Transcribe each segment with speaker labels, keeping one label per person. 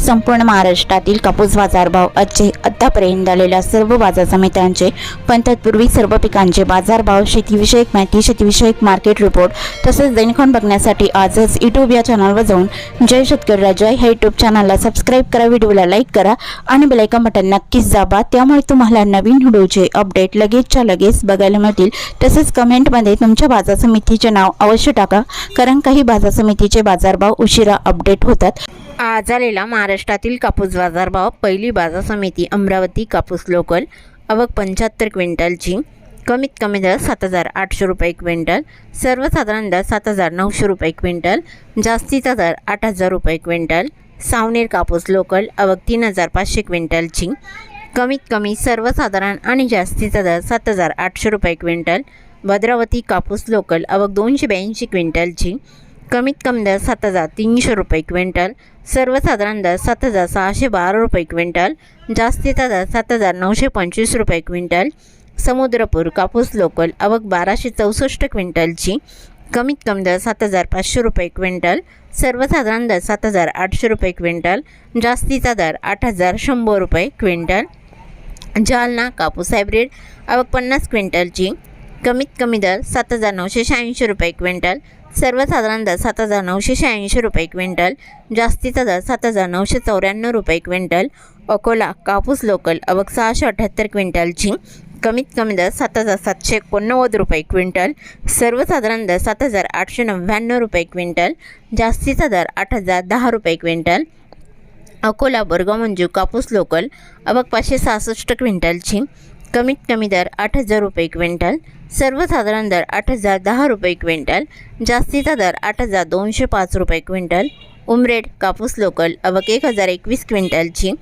Speaker 1: संपूर्ण महाराष्ट्रातील कापूस बाजारभाव आजचे आतापर्यंत आलेल्या सर्व बाजार समित्यांचे पण तत्पूर्वी सर्व पिकांचे बाजारभाव शेतीविषयक माहिती शेतीविषयक मार्केट रिपोर्ट तसेच दैनिकॉन बघण्यासाठी आजच यूट्यूब या चॅनलवर जाऊन जय शेतकरी राजा ह्या यूट्यूब चॅनलला सबस्क्राईब करा व्हिडिओला लाईक करा आणि बेलायकन बटन नक्कीच दाबा. त्यामुळे तुम्हाला नवीन व्हिडिओचे अपडेट लगेचच्या लगेच बघायला मिळतील. तसेच कमेंटमध्ये तुमच्या बाजार समितीचे नाव अवश्य टाका कारण काही बाजार समितीचे बाजारभाव उशिरा अपडेट होतात. आज आलेला महाराष्ट्रातील कापूस बाजारभाव पहिली बाजार समिती अमरावती कापूस लोकल अवक पंच्याहत्तर क्विंटलची कमीत कमी दर सात हजार आठशे रुपये क्विंटल सर्वसाधारण दर सात हजार नऊशे रुपये क्विंटल जास्तीचा दर आठ हजार रुपये क्विंटल. सावनेर कापूस लोकल अवक तीन हजार पाचशे क्विंटलची कमीत कमी सर्वसाधारण आणि जास्तीचा दर सात हजार आठशे रुपये क्विंटल भद्रावती कापूस लोकल अवक दोनशे ब्याऐंशी क्विंटलची कमीत कमी दर सात हजार तीनशे रुपये क्विंटल सर्वसाधारण दर सात हजार सहाशे बारा रुपये क्विंटल जास्तीचा दर सात हजार नऊशे पंचवीस रुपये क्विंटल समुद्रपूर कापूस लोकल अवक बाराशे चौसष्ट क्विंटलची कमीत कमी दर सात हजार पाचशे रुपये क्विंटल सर्वसाधारण दर सात हजार आठशे रुपये क्विंटल जास्तीचा दर आठ हजार शंभर रुपये क्विंटल जालना कापूस हायब्रिड आवक पन्नास क्विंटलची कमीत कमी दर सात हजार नऊशे शहाऐंशी रुपये क्विंटल. सर्वसाधारण दर सात हजार नऊशे शहाऐंशी रुपये क्विंटल. जास्तीचा दर सात हजार नऊशे चौऱ्याण्णव रुपये क्विंटल. अकोला कापूस लोकल अवक सहाशे अठ्ठ्याहत्तर क्विंटलची कमीत कमी दर सात हजार सातशे एकोणनव्वद रुपये क्विंटल. सर्वसाधारण दर सात हजार आठशे नव्याण्णव रुपये क्विंटल. जास्तीचा दर आठ हजार दहा रुपये क्विंटल. अकोला बोरगाव मंजू कापूस लोकल अबक पाचशे सहासष्ट क्विंटलची कमीत कमी दर आठ हजार रुपये क्विंटल सर्वसाधारण दर आठ हजार दहा रुपये क्विंटल जास्तीचा दर आठ हजार दोनशे पाच रुपये क्विंटल उमरेड कापूस लोकल अवक एक हजार एकवीस क्विंटलची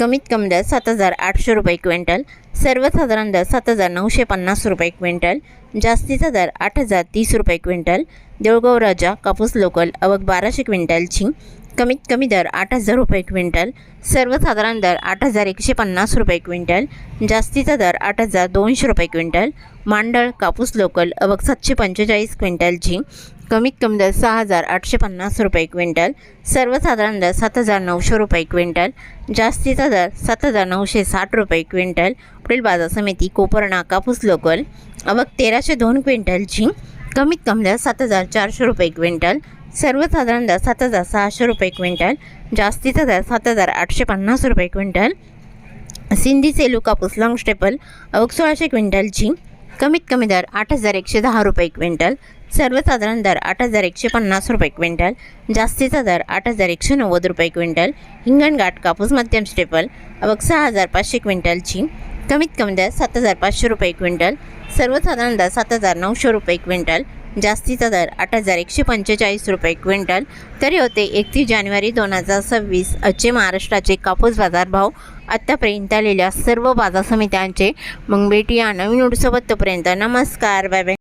Speaker 1: कमीत कमी दर सात हजार आठशे रुपये क्विंटल सर्वसाधारण दर सात हजार नऊशे पन्नास रुपये क्विंटल जास्तीचा दर आठ हजार तीस रुपये क्विंटल देऊळगाव राजा कापूस लोकल अवक बाराशे क्विंटलची कमीत कमी दर आठ हजार रुपये क्विंटल सर्वसाधारण दर आठ हजार एकशे पन्नास रुपये क्विंटल जास्तीचा दर आठ हजार दोनशे रुपये क्विंटल मांडळ कापूस लोकल अवक सातशे पंचेचाळीस क्विंटलची कमीत कमी दर सहा हजार आठशे पन्नास रुपये क्विंटल सर्वसाधारण दर सात हजार नऊशे रुपये क्विंटल जास्तीचा दर सात हजार नऊशे साठ रुपये क्विंटल पुढील बाजार समिती कोपरणा कापूस लोकल अवक तेराशे दोन क्विंटलची कमीत कमी दर सात हजार चारशे रुपये क्विंटल सर्वसाधारण दर सात हजार सहाशे रुपये क्विंटल जास्तीचा दर सात हजार आठशे पन्नास रुपये क्विंटल. सिंधी सेलू कापूस लॉंग स्टेपल अवघ सोळाशे क्विंटलची कमीत कमी दर आठ हजार एकशे दहा रुपये क्विंटल. सर्वसाधारण दर आठ हजार एकशे पन्नास रुपये क्विंटल जास्तीचा दर आठ हजार एकशे नव्वद रुपये क्विंटल. हिंगणघाट कापूस मध्यम स्टेपल अवघ सहा हजार पाचशे क्विंटलची कमीत कमी दर सात हजार पाचशे रुपये क्विंटल. सर्वसाधारण दर सात हजार नऊशे रुपये क्विंटल जास्तीचा दर आठ हजार एकशे पंचेचाळीस रुपये क्विंटल. तरी होते एकतीस जानेवारी दोन हजार सव्वीस. आजचे महाराष्ट्राचे कापूस बाजारभाव आत्तापर्यंत आलेल्या सर्व बाजार समित्यांचे मग भेटूया नवीन उडसोबत तोपर्यंत नमस्कार. Bye bye.